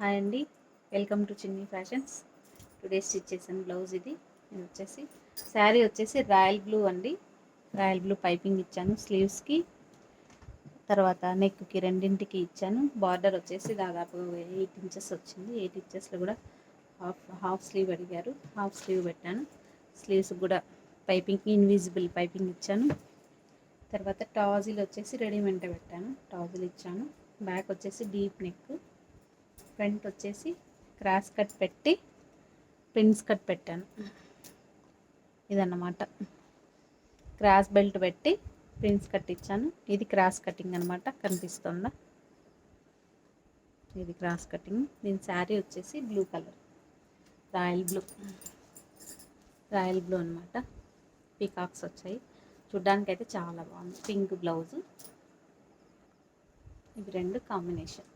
Hi అండి. Welcome to Chinni fashions today stitch చేసిన blouse ఇది. ఇది వచ్చేసి శారీ వచ్చేసి రాయల్ బ్లూ అండి. రాయల్ బ్లూ పైపింగ్ ఇచ్చాను స్లీవ్స్కి తర్వాత నెక్కి రెండింటికి ఇచ్చాను. బార్డర్ వచ్చేసి దాదాపు ఎయిట్ ఇంచెస్ వచ్చింది. ఎయిట్ ఇంచెస్లో కూడా హాఫ్ హాఫ్ స్లీవ్ అడిగారు. హాఫ్ స్లీవ్ పెట్టాను. స్లీవ్స్ కూడా పైపింగ్ ఇన్విజిబుల్ పైపింగ్ ఇచ్చాను. తర్వాత టాజిల్ వచ్చేసి రెడీమేడ్ పెట్టాను. టాజిల్ ఇచ్చాను. బ్యాక్ వచ్చేసి డీప్ నెక్ ఫ్రంట్ వచ్చేసి క్రాస్ కట్ పెట్టి పిన్స్ కట్ పెట్టాను. ఇదన్నమాట. క్రాస్ బెల్ట్ పెట్టి ప్రిన్స్ కట్ ఇచ్చాను. ఇది క్రాస్ కటింగ్ అనమాట కనిపిస్తుందా? ఇది క్రాస్ కటింగ్. దీని శారీ వచ్చేసి blue colour. Royal blue. Royal blue అనమాట పీకాక్స్ వచ్చాయి. చూడ్డానికి అయితే చాలా బాగుంది. Pink blouse. ఇవి రెండు కాంబినేషన్.